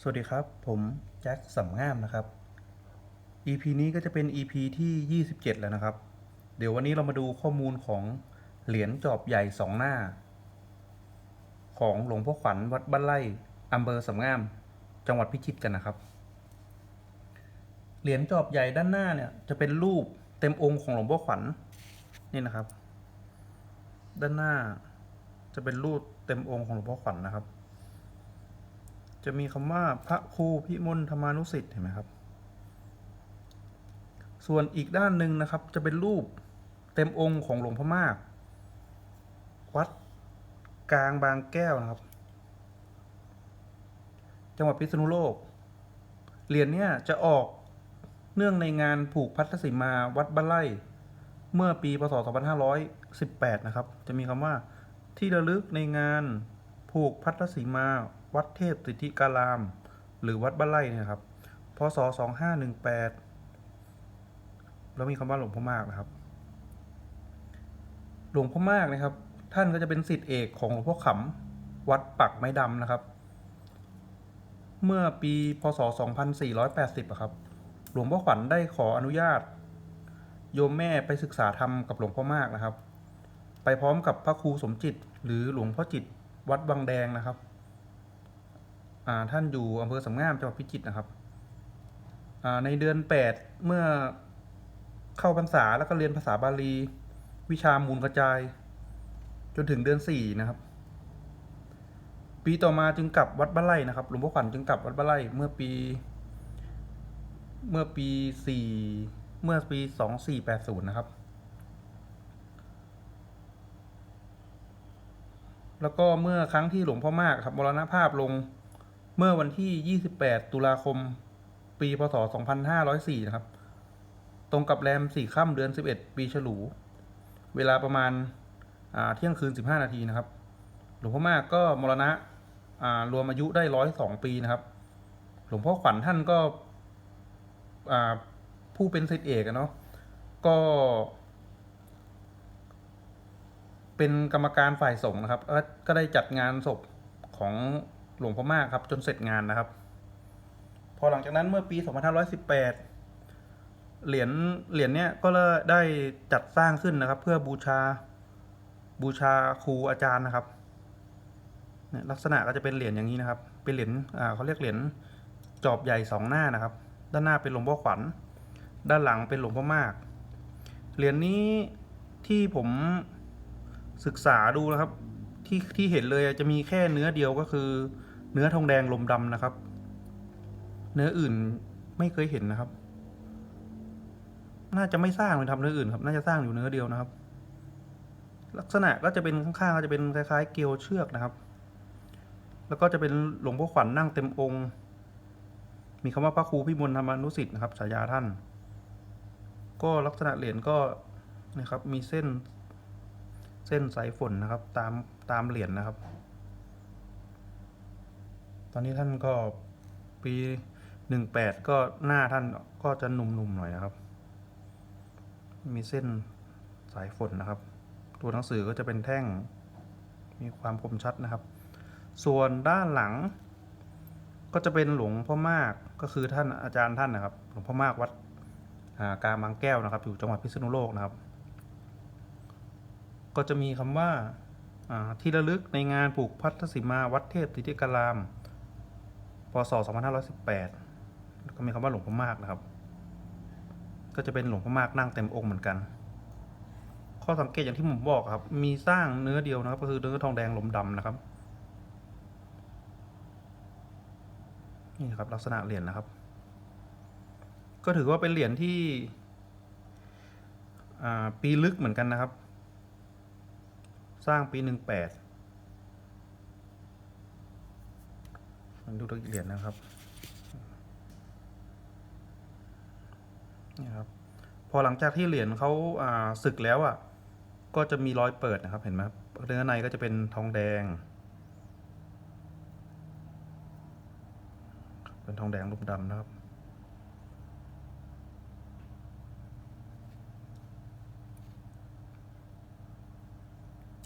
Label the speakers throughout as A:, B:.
A: สวัสดีครับ ผมแจ็คสำงามนะครับ EP นี้ก็จะเป็น EP ที่ 27 แล้วนะครับ เดี๋ยววันนี้เรามาดูข้อมูลของเหรียญจอบใหญ่สองหน้า ของหลวงพ่อขวัญวัดบ้านไร่อำเภอสำงาม จังหวัดพิจิตรกันนะครับ เหรียญจอบใหญ่ด้านหน้าเนี่ยจะเป็นรูปเต็มองค์ของหลวงพ่อขวัญนี่นะครับ ด้านหน้าจะเป็นรูปเต็มองค์ของหลวงพ่อขวัญนะครับ จะมีคำว่าพระครูพิมลธรรมานุสิทธิ์เห็นไหมครับ ส่วนอีกด้านหนึ่งนะครับจะเป็นรูปเต็มองค์ของหลวงพ่อมาก วัดกลางบางแก้วนะครับ จังหวัดพิษณุโลก เหรียญเนี่ยจะออกเนื่องในงานผูกพัทธสีมาวัดบ้านไร่ เมื่อปีพศ 2518 นะครับ จะมีคำว่าที่ระลึกในงานผูกพัทธสีมา วัดเทพสิทธิการาม หรือวัดบ้านไร่เนี่ยครับพศ2518แล้วมีคำว่าหลวงพ่อมากนะครับ หลวงพ่อมากนะครับ ท่านก็จะเป็นสิทธิเอกของหลวงพ่อขำวัดปักไม้ดำนะครับ เมื่อปีพศ 2480อะครับ หลวงพ่อขวัญได้ขออนุญาต โยมแม่ไปศึกษาธรรมกับหลวงพ่อมากนะครับ ไปพร้อมกับพระครูสมจิต หรือหลวงพ่อจิตวัดบางแดงนะครับ ท่านอยู่อำเภอสำงามจังหวัดพิจิตรนะครับในเดือนแปดเมื่อเข้าพรรษาแล้วก็เรียนภาษาบาลี วิชามูลกระจาย จนถึงเดือนสี่นะครับ ปีต่อมาจึงกลับวัดบ้านไร่นะครับหลวงพ่อขวัญจึงกลับวัดบ้านไร่เมื่อปี เมื่อปีสี่เมื่อปีสองสี่แปดศูนย์นะครับแล้วก็เมื่อครั้งที่หลวงพ่อมากครับมรณภาพลง เมื่อวันที่ 28 ตุลาคม ปี พศ 2504 นะครับ ตรงกับแรม 4 ค่ำเดือน 11 ปีฉลู เวลาประมาณาเที่ยงคืน 15 นาทีนะครับ หลวงพ่อมากก็มรณะรวมอายุได้ 102 ปีนะครับ หลวงพ่อขวัญท่านก็ผู้เป็นศิษย์เอกเนาะ ก็ เป็นกรรมการฝ่ายสงฆ์นะครับ ก็ได้จัดงานศพของ หลวงพ่อมากครับ จนเสร็จงานนะครับ พอหลังจากนั้นเมื่อปี 2518 เหรียญเหรียญเนี้ยก็ได้จัดสร้างขึ้นนะครับ เพื่อบูชาบูชาครูอาจารย์นะครับเนี่ยลักษณะก็จะเป็นเหรียญอย่างนี้นะครับ เป็นเหรียญอ่าเขาเรียกเหรียญจอบใหญ่สองหน้านะครับ ด้านหน้าเป็นหลวงพ่อขวัญ ด้านหลังเป็นหลวงพ่อมาก เหรียญนี้ที่ผมศึกษาดูนะครับ ที่ที่เห็นเลยจะมีแค่เนื้อเดียวก็คือ เนื้อทองแดงลมดำนะครับ เนื้ออื่นไม่เคยเห็นนะครับ น่าจะไม่สร้างเลยทำเนื้ออื่นครับ น่าจะสร้างอยู่เนื้อเดียวนะครับ ลักษณะก็จะเป็นข้างๆก็จะเป็นคล้ายๆ เกลียวเชือกนะครับ แล้วก็จะเป็นหลวงพ่อขวัญนั่งเต็มองค์ มีคำว่าพระครูพิมลธรรมานุสิทธิ์นะครับฉายาท่าน ก็ลักษณะเหรียญก็นะครับ มีเส้น เส้นสายฝนนะครับ ตามตามเหรียญนะครับ ตอนนี้ท่านก็ปีหนึ่งแปดก็หน้าท่านก็จะหนุ่มๆหน่อยนะครับ มีเส้นสายฝนนะครับ ตัวหนังสือก็จะเป็นแท่งมีความคมชัดนะครับ ส่วนด้านหลัง ก็จะเป็นหลวงพ่อมากก็คือท่านอาจารย์ท่านนะครับ หลวงพ่อมากวัดากาบางแก้วนะครับ อยู่จังหวัดพิษณุโลกนะครับ ก็จะมีคำว่าอ่าที่ระลึกในงานผูกพัทธสิมาวัดเทพติติการาม ศ 2518 ก็มีคำว่าหลวงพ่อมากนะครับ ก็จะเป็นหลวงพ่อมากนั่งเต็มองค์เหมือนกัน ข้อสังเกตอย่างที่ผมบอกครับ มีสร้างเนื้อเดียวนะครับ ก็คือเนื้อทองแดงลมดำนะครับ นี่นะครับลักษณะเหรียญนะครับ ก็ถือว่าเป็นเหรียญที่ปีลึกเหมือนกันนะครับ สร้างปีหนึ่งแปด ดูตัวเหรียญนะครับนี่ครับ พอหลังจากที่เหรียญเขาอ่าศึกแล้วอะ ก็จะมีรอยเปิดนะครับ เห็นไหมเนื้อในก็จะเป็นทองแดง เป็นทองแดงรูปดำนะครับ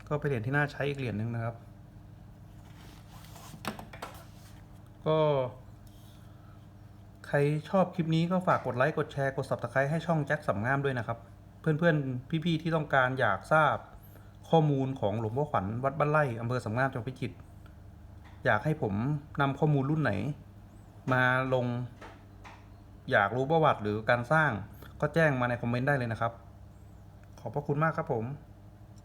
A: ก็เป็นเหรียญที่น่าใช้อีกเหรียญหนึ่งนะครับ ก็ ใครชอบคลิปนี้ก็ฝากกดไลค์ กดแชร์ กด subscribe ให้ช่องแจ็คสำงามด้วยนะครับ เพื่อนๆ พี่ๆ ที่ต้องการอยากทราบข้อมูลของหลวงพ่อขวัญวัดบ้านไร่อำเภอสำงามจังหวัดพิจิตร อยากให้ผมนำข้อมูลรุ่นไหน มาลง อยากรู้ประวัติหรือการสร้างก็แจ้งมาในคอมเมนต์ได้เลยนะครับ ขอบพระคุณมากครับผม